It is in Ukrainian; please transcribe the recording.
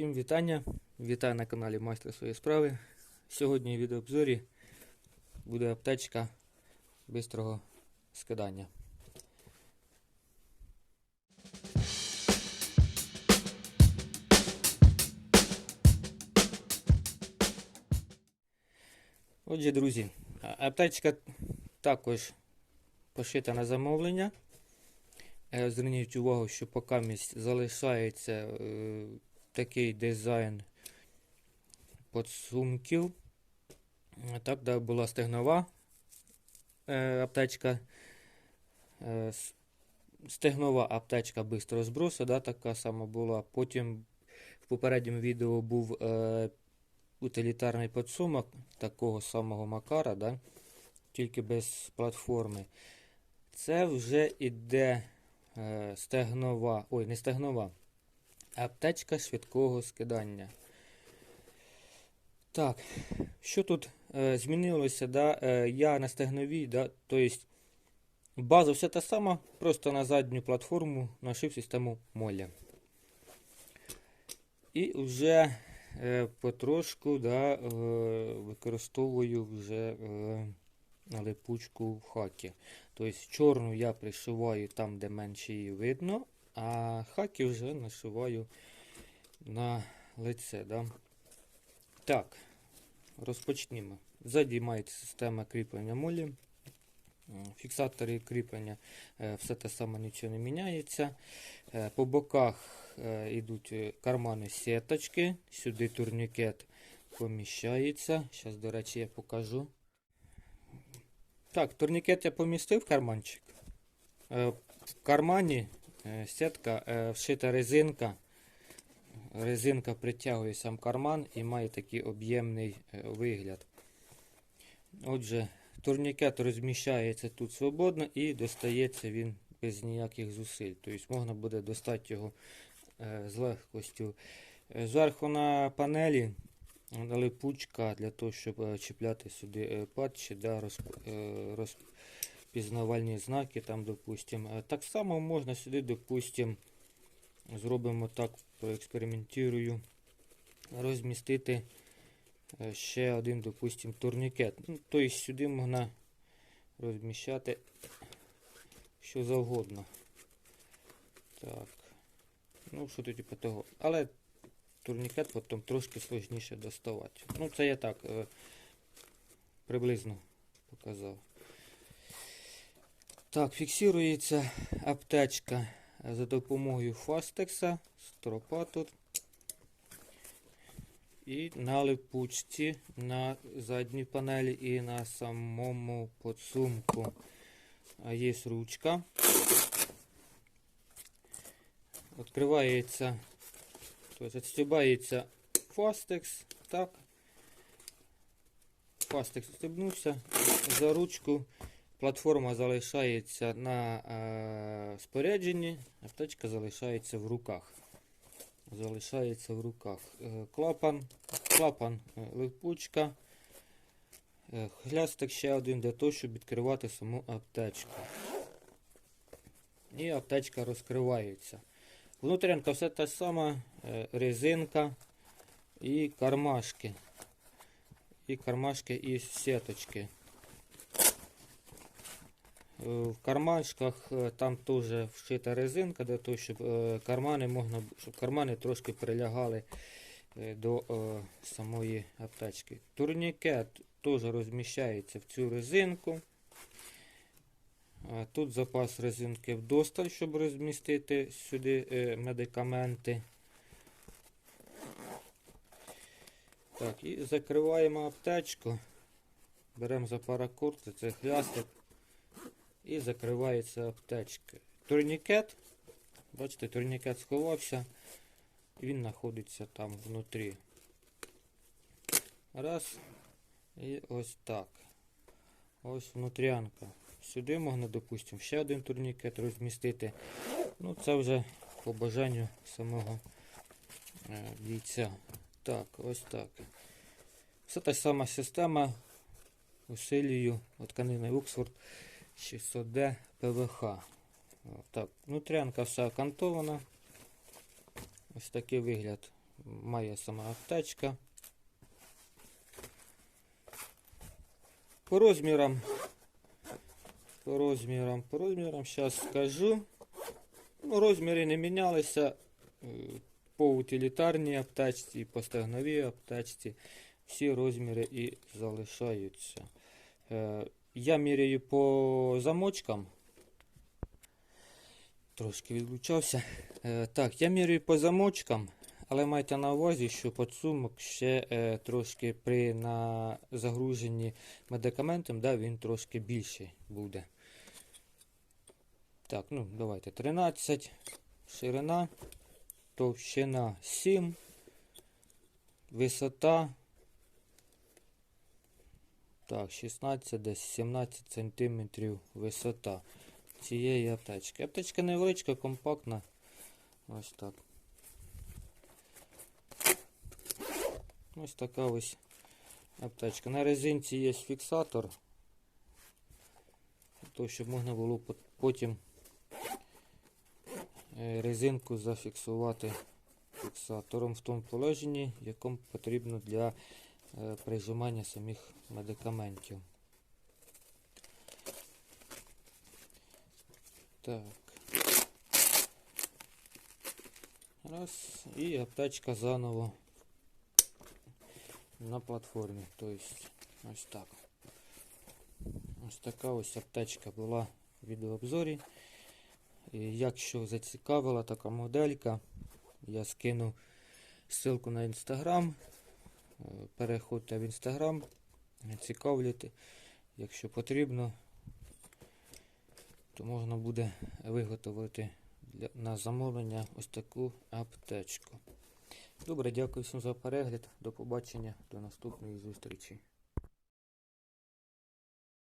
Всім вітання! Вітаю на каналі Майстер своєї справи. Сьогодні в відеообзорі буде аптечка бистрого скидання. Отже, друзі, аптечка також пошита на замовлення. Е, Зверніть увагу, що поки залишається е, такий дизайн подсумків. Так, да, була стегнова е, аптечка. Е, стегнова аптечка бистрого збросу, да, така сама була. Потім в попередньому відео був е, утилітарний подсумок такого самого Макара, да, тільки без платформи. Це вже іде е, стегнова, ой, не стегнова, аптечка швидкого скидання. Так, що тут е, змінилося? Да? Е, я на стегновій, да? тобто база все та сама, просто на задню платформу нашив систему моля. І вже е, потрошку да, е, використовую вже е, липучку в хакі. Тобто чорну я пришиваю там, де менше її видно, а хаки вже нашиваю на лице. Да? Так, розпочнімо. Ззаді мається система кріплення молі. Фіксатори кріплення, е, все те саме нічого не міняється. Е, По боках е, йдуть е, кармани сіточки, сюди турнікет поміщається. Зараз, до речі, я покажу. Так, турнікет я помістив в карманчик. Е, В кармані е, сітка, е, вшита резинка. Резинка притягує сам карман і має такий об'ємний е, вигляд. Отже, турнікет розміщається тут свободно і достається він без ніяких зусиль. Тобто можна буде достати його е, з легкостю. Е, Зверху на панелі е, липучка для того, щоб е, чіпляти сюди е, патчі, да, роз, розпізнавальні знаки. Там, допустим. Е, Так само можна сюди, допустим, зробимо так, проекспериментую, розмістити е, ще один, допустим, турнікет. Ну, тобто сюди можна розміщати що завгодно. Так. Ну, що тут типу того. Але турнікет потім трошки сложніше доставати. Ну, це я так е, приблизно показав. Так, фіксується аптечка за допомогою фастекса, стропа тут. І на липучці на задній панелі і на самому подсумку є ручка. Відкривається, тобто відстібається фастекс, так. Фастекс стебнувся за ручку. Платформа залишається на е, спорядженні, аптечка залишається в руках. Залишається в руках. Е, клапан, клапан е, липучка. Е, хлястик ще один для того, щоб відкривати саму аптечку. І аптечка розкривається. Внутрянка все та сама, е, резинка і кармашки. І кармашки із сіточки. Е, В кармашках е, там теж вшита резинка, для того, щоб е, кармани можна, щоб кармани трошки прилягали до самої аптечки. Турнікет теж розміщається в цю резинку. Тут запас резинки вдосталь, щоб розмістити сюди медикаменти. Так, і закриваємо аптечку. Беремо за паракорд, це хлястик. І закривається аптечка. Турнікет. Бачите, турнікет сховався. Він знаходиться там внутрі. Раз. І ось так. Ось внутрянка. Сюди можна, допустимо, ще один турнікет розмістити. Ну, це вже по бажанню самого е, бійця. Так, ось так. Все та сама система. Усилюю тканини Оксфорд 600D ПВХ. Так, внутрянка вся окантована. Ось такий вигляд має сама аптечка. По розмірам. По розмірам, по розмірам, зараз скажу. Ну, розміри не мінялися. Е, По утилітарній аптечці, по стегновій аптечці. Всі розміри і залишаються. Я міряю по замочкам. Трошки відлучався. Е, Так, я міряю по замочкам, але майте на увазі, що подсумок ще е, трошки при на загруженні медикаментом, да, він трошки більший буде. Так, ну давайте 13, ширина, товщина 7, висота. Так, 16, десь 17 сантиметрів висота цієї аптечки. Аптечка невеличка, компактна. Ось так. Ось така ось аптечка. На резинці є фіксатор. Того, щоб можна було потім е, резинку зафіксувати фіксатором в тому положенні, якому потрібно для прижимання самих медикаментів. Так. Раз. І аптечка заново на платформі. Тобто ось так. Ось така ось аптечка була в відеообзорі. І якщо зацікавила така моделька, я скину ссылку на інстаграм. Переходьте в інстаграм, цікавляйте. Якщо потрібно, то можна буде виготовити для, на замовлення ось таку аптечку. Добре, дякую всім за перегляд. До побачення, до наступної зустрічі.